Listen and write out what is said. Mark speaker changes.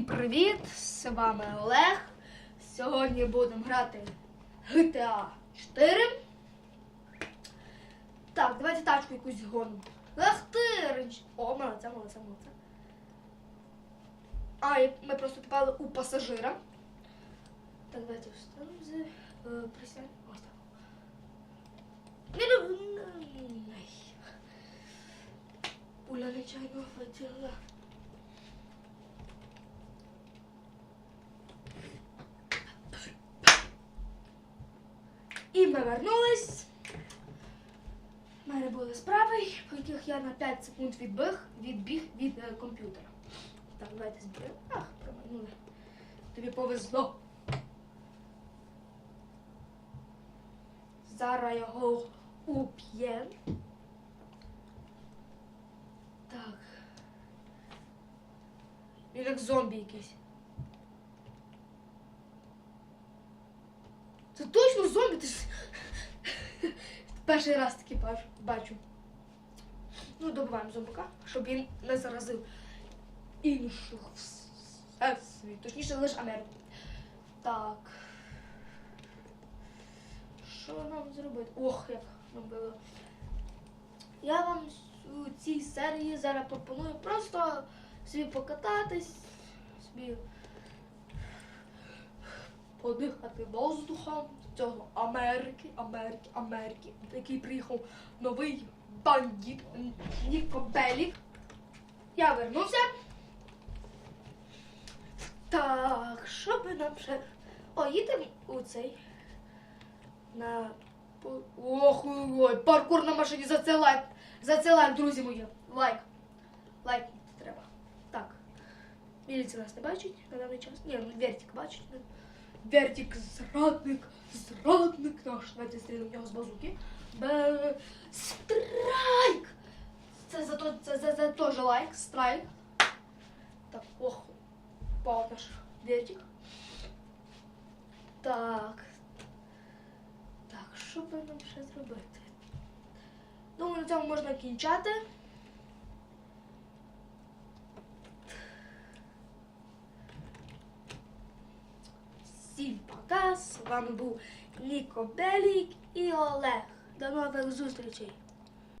Speaker 1: Всім привіт! З вами Олег. Сьогодні будемо грати GTA 4. Так, давайте тачку якусь гонимо. Ах ти! рич- О, молодця, молодця, молодця. А, і ми просто попали у пасажира. Так, давайте встанемо присядь. Ось так. Не. Пуля нечайно влетіла. І ми. У мене були справи, по яких я на 5 секунд відбіг, відбіг від е, комп'ютера. Так, давайте зберемо. Ах, промайнули. Тобі повезло. Зараз його уб'єм. Так. Він як зомбі якийсь. Це точно зомбі? Ти ж... Перший раз таки бачу-. Ну, добиваємо зомбака, щоб він не заразив інших всесвіт. Точніше, лише Америку. Так. Що нам зробити? Ох, як нам було. Я вам у цій серії зараз пропоную просто собі покататись, собі подихати воздухом цього Америки, Америки, Америки, який приїхав новий бандит Ніко Белік. Я вернувся. Так, що би нам ще. О, їдемо у цей. На. Ох, ой, паркур на машині за це лайк. За це лайк, друзі мої. Лайк. Лайк треба. Так. Міліція нас не бачить на даний час. Ні, ну Вертик бачить. Вертик зрадник, зрадник наш. Давайте стрілимо в нього з базуки. Страйк! Це за то, це за, за теж лайк, страйк. Так, ох, впав наш Вертик. Так. Так, що би нам ще зробити? Думаю, на цьому можна кінчати. Всім пока! З вами був Ніко Белік і Олег. До нових зустрічей!